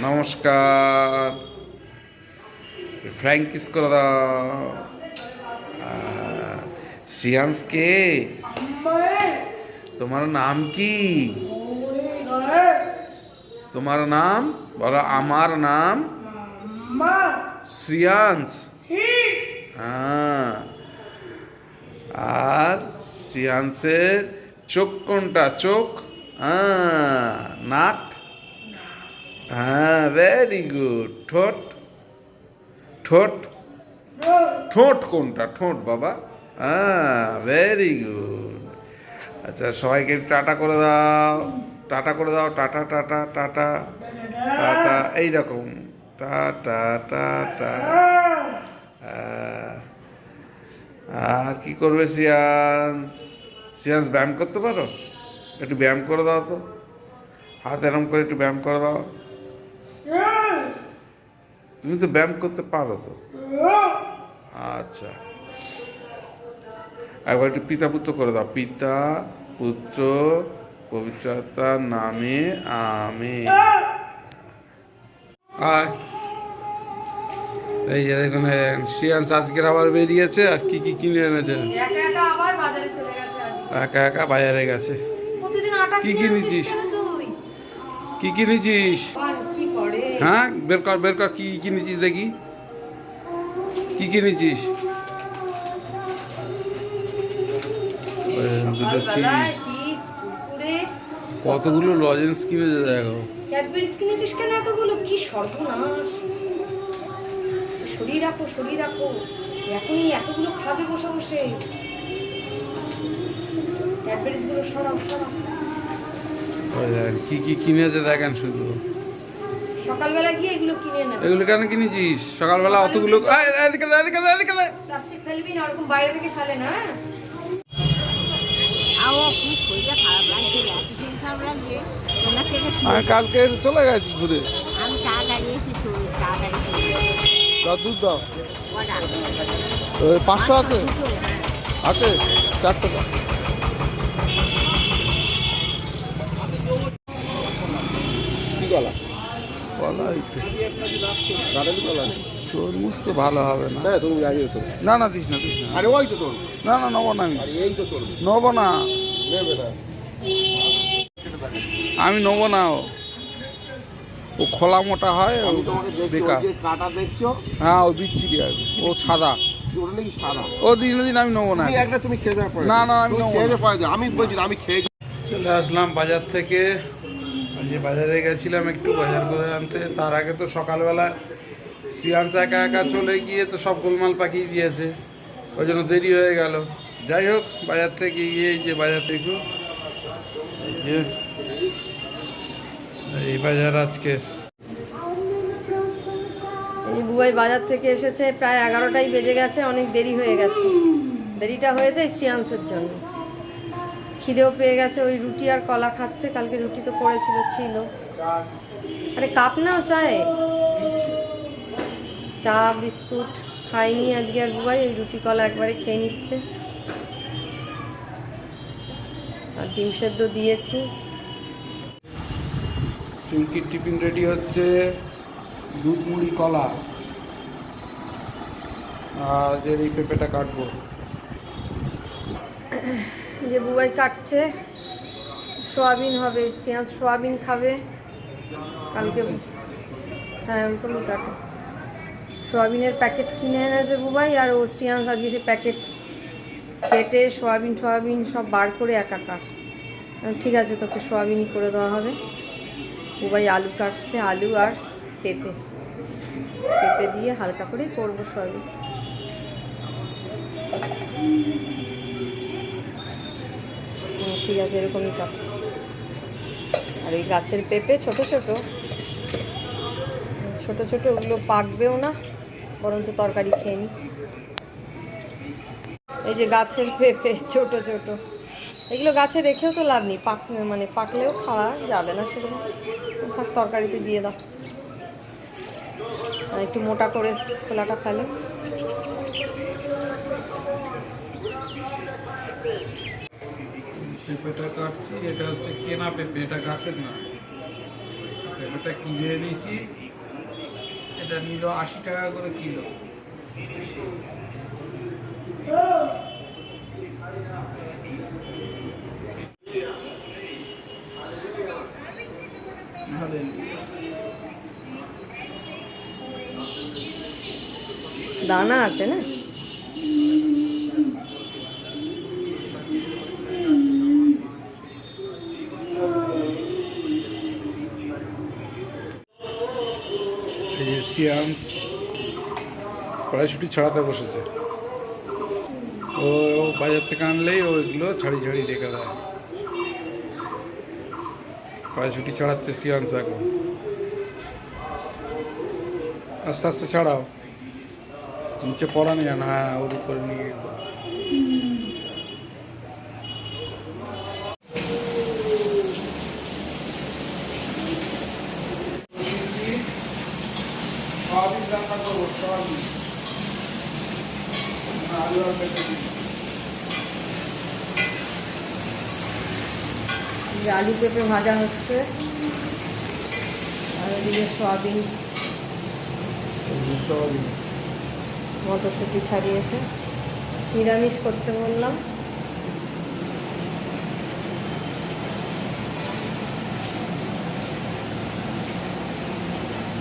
নমস্কার Frank kiss করে দাও আহ, শ্রিয়াংশকে তোমার নাম কি তোমার নাম বলো আমার নাম শ্রিয়াংশ হ্যাঁ আর শ্রিয়াংশের চোখ কোনটা চোখ হ্যাঁ নাক হ্যাঁ ভেরি গুড ঠোঁট ঠোঁট ঠোঁট কোনটা? ঠোঁট বাবা। হ্যাঁ ভেরি গুড আচ্ছা সবাইকে টাটা করে দাও। টাটা করে দাও। Tata tata tata. টাটা। এইরকম টাটা টাটা। আর কি করবে সিয়ান্স? সিয়ান্স ব্যায়াম করতে পারো? একটু ব্যায়াম করে দাও তো। হাত এরম করে একটু ব্যায়াম করে দাও। তুমি তো ব্যায়াম করতে পারো তো। আচ্ছা। একবার একটু পিতা পুত্র করে দাও। পিতা পুত্র পবিত্রতার নামে আমি। আয়। এই যে দেখুন শিয়ান্স আজকের আবার বেরিয়েছে আর কি কি কিনে এনেছে? একা একা বাজারে গেছে। কি কিনে কেন তুই? কি কি করে? হ্যাঁ বের কর বের কর কি দেখি কি কিনেছিস ওই দুটো চিপস চিপস, কতগুলো লজেন্স কিনেছে দেখো ক্যাডবেরিজ কিনেছিস কেন এতগুলো? কি সর্বনাশ। রাখো, রাখো। এখনই এতগুলো খাবে বসে বসে। ক্যাডবেরিজগুলো সরাও, সরাও। কি কি কিনেছে দেখেন শুধু সকালবেলা গিয়ে এগুলো কিনে নেবে এগুলো কেন কিনেছিস? সকালবেলা অতগুলো এদিকে প্লাস্টিক ফেলবি না ওরকম বাইরে থেকে ফেলে না। কালকে চলে গেছি ঘুরে? আমি দুধ দাও। পাঁচশো আছে। আছে চার টাকা কি গলা কলা একটু গাড়ি গলা তরমুজ তো ভালো হবে না। হ্যাঁ তো। না না দিস না দিস না। আরে ওই তো তোর না না নেব না আমি। আরে এই তো তোর নেব না। আমি নেব না ও। খোলা মোটা হয় আমি তোমাকে বেকার। কাটা দেখছ? হ্যাঁ ও বিচ্ছিরি আর? ও সাদা। ও দিন দিন আমি নেব না। তুমি একটা তুমি খেয়ে না, না, আমি নেব। আমি বলছি আমি খেয়ে চলে আসলাম বাজার থেকে। আজকে বাজারে গেছিলাম একটু বাজার করে আনতে। তার আগে তো সকালবেলা শ্রিয়াংশ একা একা চলে গিয়ে তো সব গোলমাল পাকিয়ে দিয়েছে। ওই জন্য দেরি হয়ে গেল। যাই হোক, বাজার থেকে গিয়ে যে বাজার থেকে এই যে বাজার আজকের। বুবাই বাজার থেকে এসেছে, প্রায় এগারোটাই বেজে গেছে, অনেক দেরি হয়ে গেছে। দেরিটা হয়েছে এই শ্রিয়াংসের জন্য। খিদেও পেয়ে গেছে, ওই রুটি আর কলা খাচ্ছে, কালকে রুটি তো করেছিল, ছিল। আরে কাপ নাও চায়ে। চা, বিস্কুট খাইনি আজকে আর বুবাই, ওই রুটি, কলা একবারে খেয়ে নিচ্ছে। আর ডিম সেদ্ধ দিয়েছি। চুমকির টিফিন রেডি হচ্ছে দুধ, মুড়ি, কলা। আর যে এই পেঁপেটা কাটবো। যে বুবাই কাটছে। সোয়াবিন হবে শ্রেয়াংশ সোয়াবিন খাবে। কালকে হ্যাঁ ওরকমই কাটো। সোয়াবিনের প্যাকেট কিনে এনেছে বুবাই, আর ও শ্রেয়াংশ আজকে সে প্যাকেট কেটে সোয়াবিন সোয়াবিন সব বার করে একাকার। ঠিক আছে, তোকে সোয়াবিনই করে দেওয়া হবে। বুবাই আলু কাটছে, আলু আর পেঁপে। পেঁপে দিয়ে হালকা করে করব সোয়াবিন। ঠিক আছে, এরকমই কাট আর এই গাছের পেঁপে ছোট ছোট। ছোট ছোট ওগুলো পাকবেও না, বরঞ্চ তরকারি খেয়ে নি। এই যে গাছের পেঁপে ছোট ছোট। এগুলো গাছে রেখেও তো লাভ নেই, পাক মানে পাকলেও খাওয়া যাবে না সেগুলো। থাক, তরকারিতে দিয়ে দাও। একটু মোটা করে খোলাটা ফেলো। পেঁপেটা কাটছি, এটা হচ্ছে কেনা পেঁপে, এটা গাছের না। পেঁপেটা কিনে এনেছি, এটা নিল আশি টাকা করে কিলো। দানা আছে না? কড়াইশুটি ছাড়াতে বসেছে। ও বাজার থেকে আনলেই ও এগুলো ছাড়ি ছাড়ি রেখে দেয়। কড়াইশুটি ছাড়াচ্ছে সিয়ান্স এখন। আস্তে আস্তে ছাড়াও। নিচে পড়া নেই না হ্যাঁ ওর উপরে নিয়ে করব সয়াবিন আলু পেঁপে ভাজা হচ্ছে। আর ওদিকে সয়াবিন। মটরশুঁটি ছাড়িয়েছে। নিরামিষ করতে বললাম।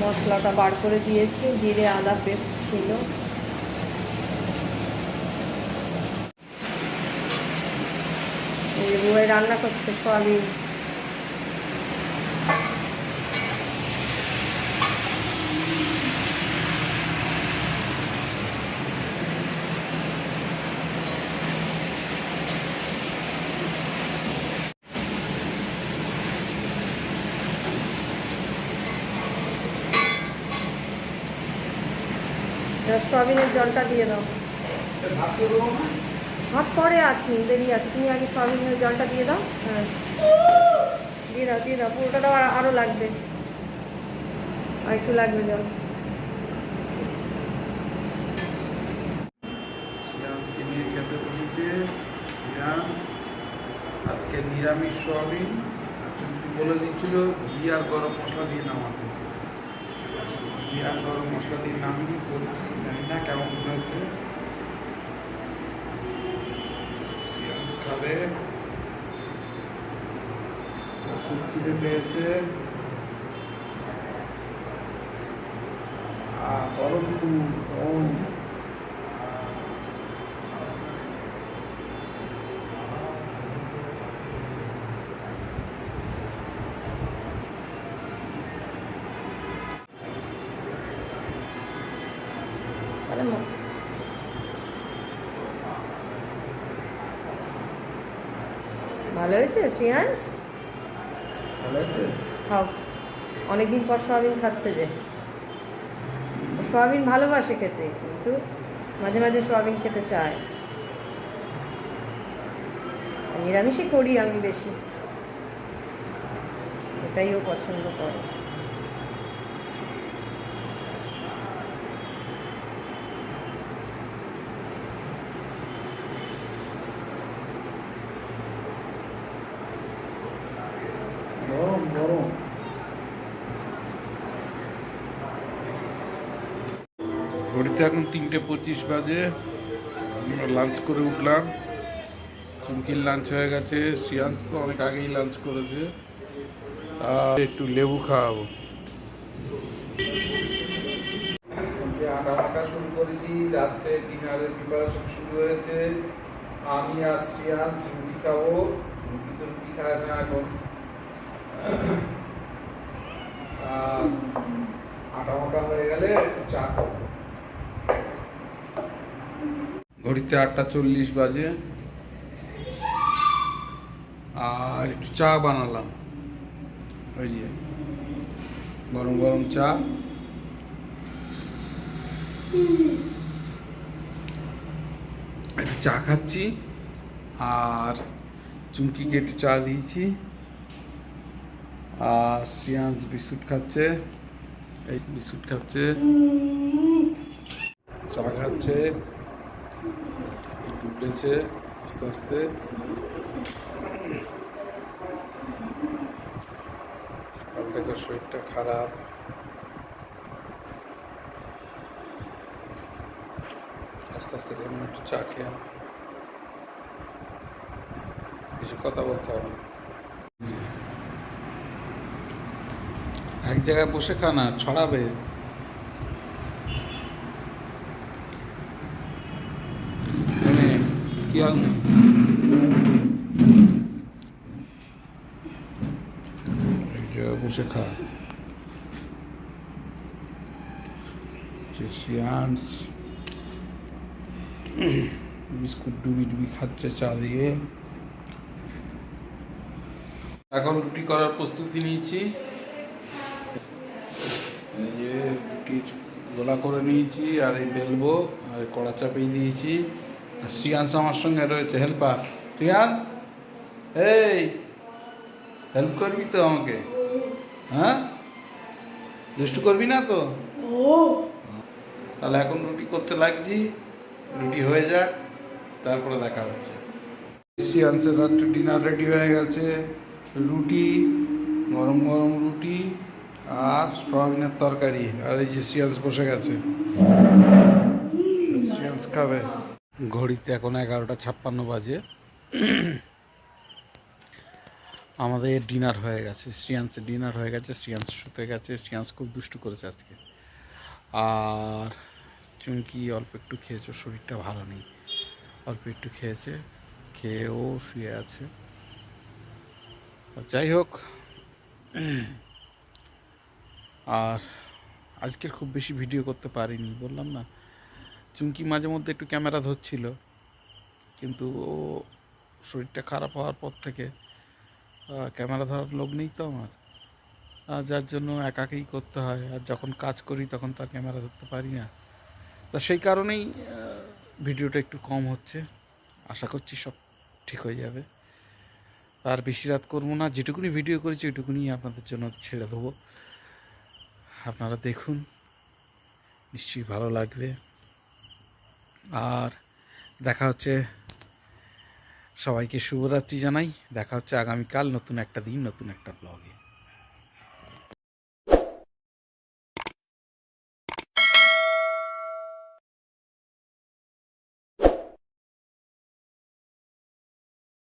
মশলাটা বার করে দিয়েছি। জিরে, আদা, পেস্ট ছিল। এই রান্না করছে সয়াবিন। সয়াবিনের জলটা দিয়ে দাও। ভাত পরে আছে দেরি আছে। তুমি আগে সয়াবিনের জলটা দিয়ে দাও। হ্যাঁ। দিয়ে দাও দিয়ে দাও, পুরোটা দাও, আর- আরও লাগবে। আর একটু লাগবে জল। আজকে নিরামিষ সয়াবিন। চুক্তি বলে দিচ্ছিল ঘি আর গরম মশলা দিয়ে নামাতে। ঘি আর গরম মশলা দিয়ে নামিয়ে করেছি জানি না কেমন হয়েছে। খাবে খুব খিদে পেয়েছে। আর দুধ গরম তাহলে ম- ভালো হয়েছে শ্রেয়াংশ খাও। অনেকদিন পর সোয়াবিন খাচ্ছে যে। সোয়াবিন ভালোবাসে খেতে কিন্তু মাঝে মাঝে সোয়াবিন খেতে চায়। নিরামিষই করি আমি বেশি। এটাইও ও পছন্দ করে। গরম গরম। ঘড়িতে এখন তিনটে পঁচিশ বাজে। আমরা লাঞ্চ করে উঠলাম। চুমকির লাঞ্চ হয়ে গেছে। শ্রিয়াংশ তো অনেক আগেই লাঞ্চ করেছে। আর একটু লেবু খাওয়াবো। আটা মাখা শুরু করেছি। রাত্রে ডিনারের প্রিপারেশন শুরু হয়েছে। আমি আর শ্রিয়াংশ রুটি খাব। রুটি তো রুটি খায় না এখন। ঘড়িতে আটটা চল্লিশ বাজে। আর একটু চা বানালাম। ওই যে, গরম গরম চা। একটু চা খাচ্ছি। আর চুমকিকে একটু চা দিয়েছি। আর সিয়ান্স বিস্কুট খাচ্ছে এই বিস্কুট খাচ্ছে চা খাচ্ছে একটু আস্তে আস্তে সকাল থেকে শরীরটা খারাপ আস্তে আস্তে ধরুন একটু চা খেয়ে কিছু কথা বলতে হবে এক জায়গায় বসে খানা, ছড়াবে। কি জায়গায় বসে খা। বিস্কুট ডুবি ডুবি খাচ্ছে চা দিয়ে। এখন রুটি করার প্রস্তুতি নিয়েছি। গোলা করে নিয়েছি আর এই বেলবো আর কড়া চাপিয়ে দিয়েছি। আর শ্রিয়াংশ আমার সঙ্গে রয়েছে হেল্পার। শ্রিয়াংশ এই হেল্প করবি তো আমাকে? হ্যাঁ? দুষ্টু করবি না তো? তাহলে এখন রুটি করতে লাগছি রুটি হয়ে যাক তারপরে দেখা হচ্ছে। শ্রিয়াংশের রাত্রে ডিনার রেডি হয়ে গেছে রুটি গরম গরম রুটি আর সয়াবিনের তরকারি, আর এই যে শ্রিয়াংশ বসে গেছে। শ্রিয়াংশ খাবে। ঘড়িতে এখন এগারোটা ছাপ্পান্ন বাজে। আমাদের ডিনার হয়ে গেছে। শ্রিয়াংশের ডিনার হয়ে গেছে শ্রিয়াংশ শুতে গেছে। শ্রিয়াংশ খুব দুষ্টু করেছে আজকে। আর চুমকি অল্প একটু খেয়েছে, শরীরটা ভালো নেই। অল্প একটু খেয়েছে, খেয়েও শুয়ে আছে। যাই হোক আর আজকের খুব বেশি ভিডিও করতে পারিনি, বললাম না। চুমকি মাঝে মধ্যে একটু ক্যামেরা ধরছিল, কিন্তু ও শরীরটা খারাপ হওয়ার পর থেকে ক্যামেরা ধরার লোক নেই তো আমার। যার জন্য একাকেই করতে হয়, আর যখন কাজ করি তখন তার ক্যামেরা ধরতে পারি না। তা সেই কারণেই ভিডিওটা একটু কম হচ্ছে। আশা করছি সব ঠিক হয়ে যাবে। আর বেশি রাত করব না, যেটুকুনি ভিডিও করেছি ওইটুকুনি আপনাদের জন্য ছেড়ে দেবো। আপনারা দেখুন, নিশ্চয়ই ভালো লাগবে। আর দেখা হচ্ছে, সবাইকে শুভরাত্রি জানাই। দেখা হচ্ছে আগামীকাল নতুন একটা দিন, নতুন একটা ব্লগে